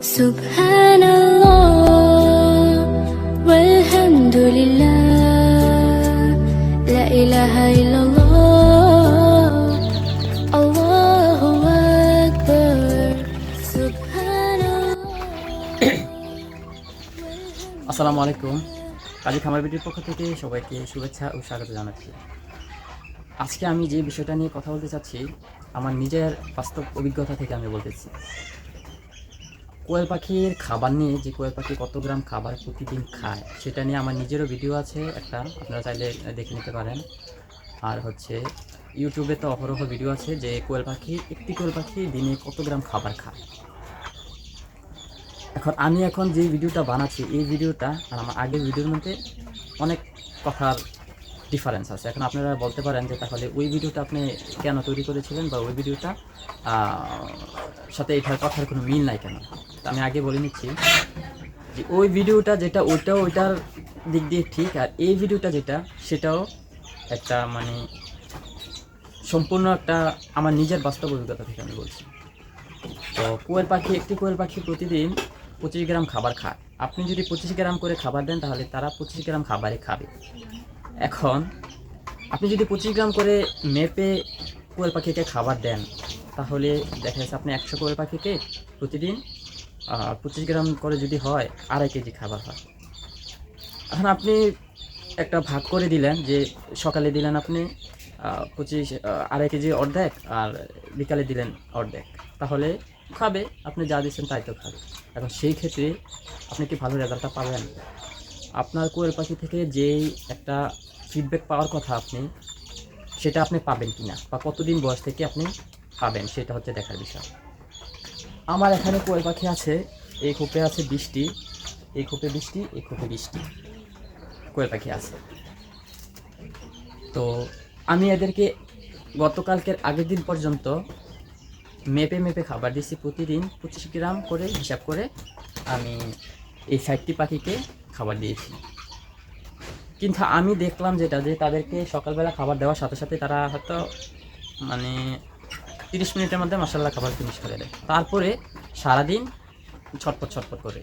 سبحان الله والحمد لله لا إله إلا الله الله أكبر سبحان الله আসসালামু আলাইকুম কাজী খামার বিটির পক্ষ থেকে সবাইকে শুভেচ্ছা ও স্বাগত জানাচ্ছি আজকে আমি যে বিষয়টা নিয়ে কথা বলতে চাচ্ছি আমার নিজের বাস্তব অভিজ্ঞতা থেকে আমি বলতেছি কোয়েল পাখির খাবার নিয়ে, যে কোয়েল পাখি কত গ্রাম খাবার প্রতিদিন খায়, সেটা নিয়ে আমার নিজেরও ভিডিও আছে একটা, আপনারা চাইলে দেখে নিতে পারেন। আর হচ্ছে, ইউটিউবে তো অহরহ ভিডিও আছে যে কোয়েল পাখি, একটি কোয়েল পাখি দিনে কত গ্রাম খাবার খায়। এখন আমি এখন যে ভিডিওটা বানাচ্ছি, এই ভিডিওটা আর আমার আগের ভিডিওর মধ্যে অনেক কথার ডিফারেন্স আছে। এখন আপনারা বলতে পারেন যে তাহলে ওই ভিডিওটা আপনি কেন তৈরি করেছিলেন বা ওই ভিডিওটা সাথে এটার কথার কোনো মিল নাই কেন? আমি আগে বলে নিচ্ছি যে ওই ভিডিওটা যেটা, ওইটাও ওইটার দিক দিয়ে ঠিক, আর এই ভিডিওটা যেটা, সেটাও একটা মানে সম্পূর্ণ একটা আমার নিজের বাস্তব অভিজ্ঞতা থেকে আমি বলছি। তো কোয়েল পাখি, একটি কোয়েল পাখি প্রতিদিন পঁচিশ গ্রাম খাবার খায়। আপনি যদি পঁচিশ গ্রাম করে খাবার দেন, তাহলে তারা পঁচিশ গ্রাম খাবারই খাবে। এখন আপনি যদি পঁচিশ গ্রাম করে মেপে কোয়েল পাখিকে খাবার দেন, তাহলে দেখা যাচ্ছে আপনি একশো কোয়েল পাখিকে প্রতিদিন পঁচিশ গ্রাম করে যদি হয়, আড়াই কেজি খাবার হয়। এখন আপনি একটা ভাগ করে দিলেন যে সকালে দিলেন আপনি পঁচিশ আড়াই কেজি অর্ধেক আর বিকালে দিলেন অর্ধেক। তাহলে খাবে, আপনি যা দিচ্ছেন তাই তো খাবে। এখন সেই ক্ষেত্রে আপনি কি ভালো রেজাল্টটা পাবেন? আপনার কোয়েল পাখি থেকে যেই একটা ফিডব্যাক পাওয়ার কথা আপনি, সেটা আপনি পাবেন কি না বা কতদিন বয়স থেকে আপনি পাবেন, সেটা হচ্ছে দেখার বিষয়। আমার এখানে কোয়েল পাখি আছে, এই খোপে আছে বৃষ্টি, এই খোপে বৃষ্টি, এই খোপে বৃষ্টি। কোয়েল পাখি আছে। তো আমি এদেরকে গতকালকের আগের দিন পর্যন্ত মেপে মেপে খাবার দিয়েছি প্রতিদিন পঁচিশ গ্রাম করে হিসাব করে আমি এই ষাটটি পাখিকে খাবার দিয়েছি। কিন্তু আমি দেখলাম যেটা, যে তাদেরকে সকালবেলা খাবার দেওয়ার সাথে সাথে তারা হয়তো মানে তিরিশ মিনিটের মধ্যে মশাল্লা খাবার ফিনিশ করে দেয়। তারপরে সারাদিন ছটপট ছটপট করে।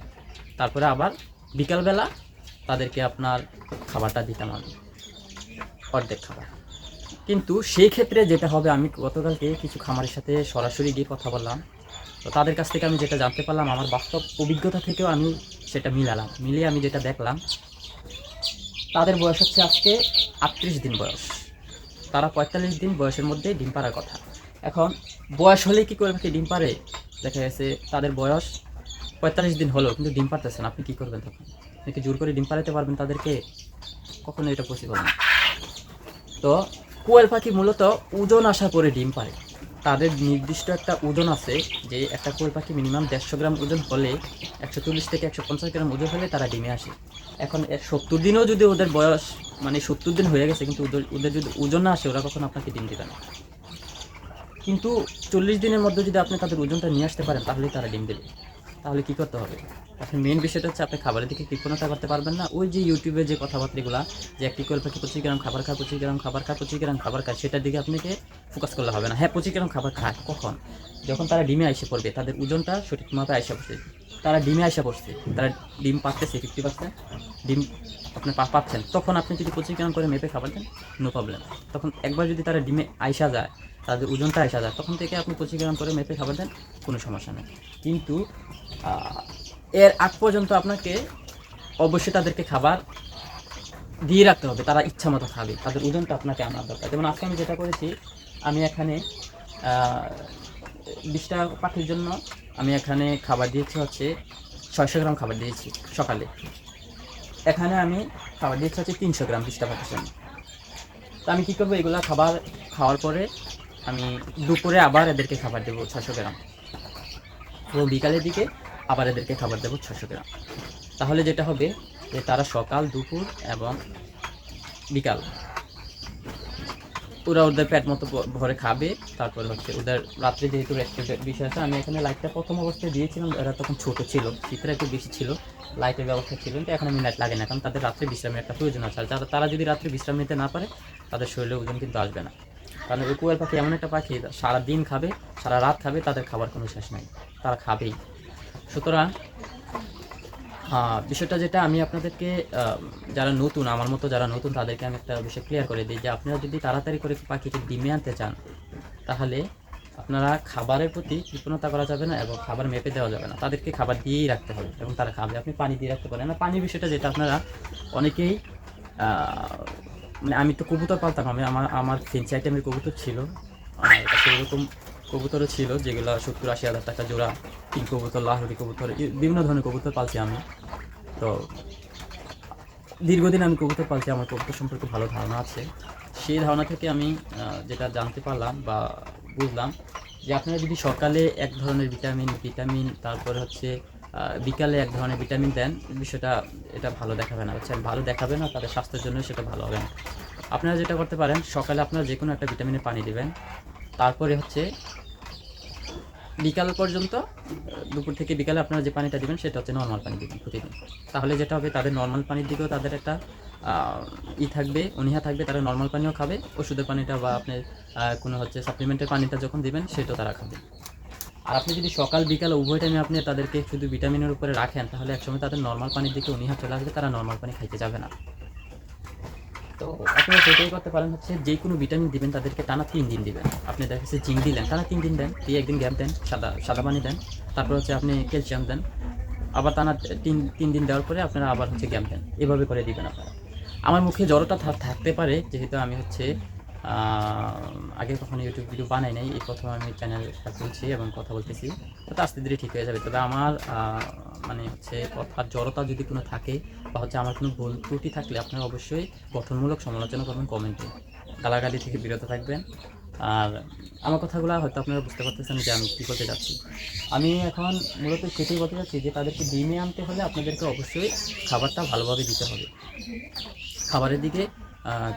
তারপরে আবার বিকালবেলা তাদেরকে আপনার খাবারটা দিতাম আমি। অর্ধেক খাবার। কিন্তু সেই ক্ষেত্রে যেটা হবে, আমি গতকালকে কিছু খামারের সাথে সরাসরি গিয়ে কথা বললাম। তো তাদের কাছ থেকে আমি যেটা জানতে পারলাম, আমার বাস্তব অভিজ্ঞতা থেকেও আমি সেটা মিলালাম। মিলিয়ে আমি যেটা দেখলাম, তাদের বয়স হচ্ছে আজকে আটত্রিশ দিন বয়স। তারা পঁয়তাল্লিশ দিন বয়সের মধ্যে ডিম পাড়ার কথা। এখন বয়স হলে কি করে কি ডিম পারে দেখা গেছে তাদের বয়স পঁয়তাল্লিশ দিন হলো, কিন্তু ডিম পারতেছে না। আপনি কী করবেন তখন? আপনি কি জোর করে ডিম পাড়াতে পারবেন তাদেরকে? কখনো এটা পসিবল না। তো কোয়েল পাখি মূলত ওজন আসার করে ডিম পারে তাদের নির্দিষ্ট একটা ওজন আছে যে একটা কোয়েল পাখি মিনিমাম দেড়শো গ্রাম ওজন হলে একশো চল্লিশ থেকে একশো পঞ্চাশ গ্রাম ওজন হলে তারা ডিমে আসে। এখন সত্তর দিনেও যদি ওদের বয়স মানে সত্তর দিন হয়ে গেছে কিন্তু ওদের ওদের যদি ওজন না আসে, ওরা কখনো আপনাকে ডিম দেবে না। কিন্তু চল্লিশ দিনের মধ্যে যদি আপনি তাদের ওজনটা নিয়ে আসতে পারেন, তাহলেই তারা ডিম দেবে। তাহলে কি করতে হবে? আপনি মেন বিষয়টা হচ্ছে আপনি খাবারের দিকে কৃপণতা করতে পারবেন না। ওই যে ইউটিউবে যে কথাবার্তাগুলো, যে একটি কোয়েল পাখি পঁচিশ গ্রাম খাবার খায়, পঁচিশ গ্রাম খাবার খায়, পঁচিশ গ্রাম খাবার খায়, সেটার দিকে আপনাকে ফোকাস করলে হবে না। হ্যাঁ পঁচিশ গ্রাম খাবার খায়, কখন? যখন তারা ডিমে আইসে পড়বে, তাদের ওজনটা সঠিক সঠিকভাবে আইসে পড়ছে তারা ডিমে আইসা পড়ছে, তারা ডিম পাচ্ছে ফিফটি পার্সেন্ট ডিম আপনি পাচ্ছেন তখন আপনি যদি পঁচিশ গ্রাম করে মেপে খাবার দেন নো প্রবলেম তখন একবার যদি তারা ডিমে আইসা যায়, তাদের ওজনটা আইসা যায়, তখন থেকে আপনি পঁচিশ গ্রাম করে মেপে খাবার দেন, কোনো সমস্যা নেই। কিন্তু এর আগ পর্যন্ত আপনাকে অবশ্যই তাদেরকে খাবার দিয়ে রাখতে হবে। তারা ইচ্ছা মতো খাবে। তাদের ওজনটা আপনাকে আনার দরকার। যেমন আজকে আমি যেটা করেছি, আমি এখানে বিশটা পাখির জন্য আমি এখানে খাবার দিয়েছি হচ্ছে ছয়শো গ্রাম খাবার দিয়েছি সকালে। এখানে আমি খাবার দিয়েছি হচ্ছে তিনশো গ্রাম বিশটা পাখির জন্য তো আমি কী করব? এগুলো খাবার খাওয়ার পরে আমি দুপুরে আবার এদেরকে খাবার দেবো ছশো গ্রাম। তো বিকালের দিকে আবার এদেরকে খাবার দেবো ছশো গ্রাম। তাহলে যেটা হবে যে তারা সকাল, দুপুর এবং বিকাল ওরা ওদের পেট মতো ভরে খাবে। তারপরে হচ্ছে ওদের রাত্রে যেহেতু বিষয় আছে, আমি এখানে লাইটটা প্রথম অবস্থায় দিয়েছিলাম। এরা তখন ছোট ছিল শীতের একটু বেশি ছিল লাইটের ব্যবস্থা ছিল, কিন্তু এখন আমি লাইট লাগে না, কারণ তাদের রাত্রে বিশ্রামের একটা প্রয়োজন আছে। আর যারা তারা যদি রাত্রে বিশ্রাম নিতে না পারে, তাদের শরীরে ওজন কিন্তু আসবে না। কারণ ওই পাখি এমন একটা পাখি সারা দিন খাবে, সারা রাত খাবে, তাদের খাবার কোনো শেষ নাই। তারা খাবেই। সুতরাং বিষয়টা যেটা আমি আপনাদেরকে যারা নতুন, আমার মতো যারা নতুন, তাদেরকে আমি একটা বিষয় ক্লিয়ার করে দিই যে আপনারা যদি তাড়াতাড়ি করে পাখিকে ডিমে আনতে চান, তাহলে আপনারা খাবারের প্রতি কৃপণতা করা যাবে না এবং খাবার মেপে দেওয়া যাবে না। তাদেরকে খাবার দিয়েই রাখতে হবে এবং তারা খাবে। আপনি পানি দিয়ে রাখতে পারেন। না, পানির বিষয়টা যেটা, আপনারা অনেকেই মানে আমি তো কবুতর পালতাম। আমি, আমার আমার ফেন্সি আইটেমের কবুতর ছিল। এরকম কবুতরও ছিল যেগুলো সত্তর আশি হাজার টাকা জোড়া, তিন কবুতর, লাহরি কবুতর বিভিন্ন ধরনের কবুতর পালছি আমি। তো দীর্ঘদিন আমি কবুতর পালছি, আমার কবুতর সম্পর্কে ভালো ধারণা আছে। সেই ধারণা থেকে আমি যেটা জানতে পারলাম বা বুঝলাম যে আপনারা যদি সকালে এক ধরনের ভিটামিন ভিটামিন, তারপরে হচ্ছে বিকালে এক ধরনের ভিটামিন দেন, বিষয়টা, এটা ভালো দেখাবে না। হচ্ছে ভালো দেখাবে না, তাদের স্বাস্থ্যের জন্য সেটা ভালো হবে না। আপনারা যেটা করতে পারেন, সকালে আপনারা যে কোনো একটা ভিটামিনের পানি দেবেন, তারপরে হচ্ছে বিকাল পর্যন্ত দুপুর থেকে বিকালে আপনারা যে পানিটা দিবেন, সেটা হচ্ছে নর্মাল পানি দিবেন প্রতিদিন। তাহলে যেটা হবে, তাদের নর্মাল পানির দিকেও তাদের একটা ই থাকবে, অনীহা থাকবে, তারা নর্মাল পানিও খাবে। ওষুধের পানিটা বা আপনার কোনো হচ্ছে সাপ্লিমেন্টের পানিটা যখন দিবেন সেটাও তারা খাবে। আর আপনি যদি সকাল, বিকাল উভয় টাইমে আপনি তাদেরকে শুধু ভিটামিনের উপরে রাখেন, তাহলে একসময় তাদের নর্মাল পানির দিকে অনীহা চলে আসবে, তারা নর্মাল পানি খাইতে যাবে না। তো আপনারা যেটাই করতে পারেন হচ্ছে যে কোনো ভিটামিন দিবেন, তাদেরকে টানা তিন দিন দিবেন। আপনি দেখা যাচ্ছে জিঙ্ক দিলেন টানা তিন দিন দেন, দিয়ে একদিন গ্যাপ দেন, সাদা সাদা পানি দেন, তারপর হচ্ছে আপনি ক্যালসিয়াম দেন। আবার টানা তিন তিন দিন দেওয়ার পরে আপনারা আবার হচ্ছে গ্যাপ দেন। এভাবে করে দিবেন আপনারা। আমার মুখে জ্বরটা থাকতে পারে, যেহেতু আমি হচ্ছে আগে কখনো ইউটিউব ভিডিও বানাই নাই। এই প্রথম আমি চ্যানেলটা খুলছি এবং কথা বলতেছি। তো আস্তে ধীরে ঠিক হয়ে যাবে। তবে আমার মানে হচ্ছে কথার জড়তা যদি কোনো থাকে বা হচ্ছে আমার কোনো ভুল ত্রুটি থাকলে আপনারা অবশ্যই গঠনমূলক সমালোচনা করবেন কমেন্টে। গালাগালি থেকে বিরত থাকবেন। আর আমার কথাগুলো হয়তো আপনারা বুঝতে পারতেছেন যে আমি কী করতে যাচ্ছি। আমি এখন মূলত সেটাই বলতে চাচ্ছি যে তাদেরকে ডিমে আনতে হলে আপনাদেরকে অবশ্যই খাবারটা ভালোভাবে দিতে হবে। খাবারের দিকে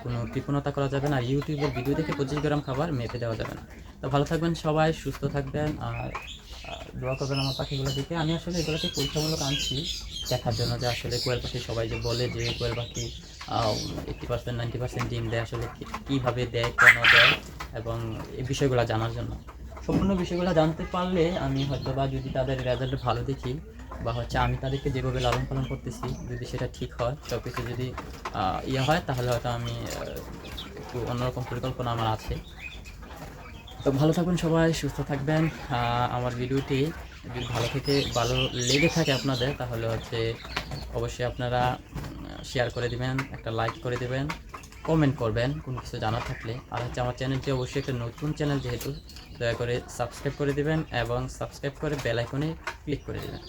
কোনো কৃপণতা করা যাবে না। ইউটিউবের ভিডিও দেখে পঁচিশ গ্রাম খাবার মেপে দেওয়া যাবে না। তো ভালো থাকবেন সবাই, সুস্থ থাকবেন। আর দোয়া করবেন আমার পাখিগুলো দেখে। আমি আসলে এগুলোকে পরীক্ষামূলক আনছি দেখার জন্য যে আসলে কোয়েল পাখি সবাই যে বলে যে কোয়েল পাখি এইটি পার্সেন্ট নাইনটি পার্সেন্ট ডিম দেয়, আসলে কীভাবে দেয়, কেন দেয়, এবং এই বিষয়গুলো জানার জন্য। সম্পূর্ণ বিষয়গুলো জানতে পারলে আমি হয়তো বা যদি তাদের রেজাল্ট ভালো দেখি বা হচ্ছে আমি তাদেরকে যেভাবে লালন পালন করতেছি, যদি সেটা ঠিক হয় সব কিছু যদি ইয়ে হয়, তাহলে হয়তো আমি একটু অন্যরকম পরিকল্পনা আমার আছে। তো ভালো থাকবেন সবাই, সুস্থ থাকবেন। আমার ভিডিওটি যদি ভালো থেকে ভালো লেগে থাকে আপনাদের, তাহলে হচ্ছে অবশ্যই আপনারা শেয়ার করে দিবেন, একটা লাইক করে দিবেন কমেন্ট করবেন, কোনো কিছু জানার থাকলে। আর হচ্ছে আমার চ্যানেলটি অবশ্যই একটা নতুন চ্যানেল যেহেতু, দয়া করে সাবস্ক্রাইব করে দিবেন এবং সাবস্ক্রাইব করে বেল আইকনে ক্লিক করে দিবেন।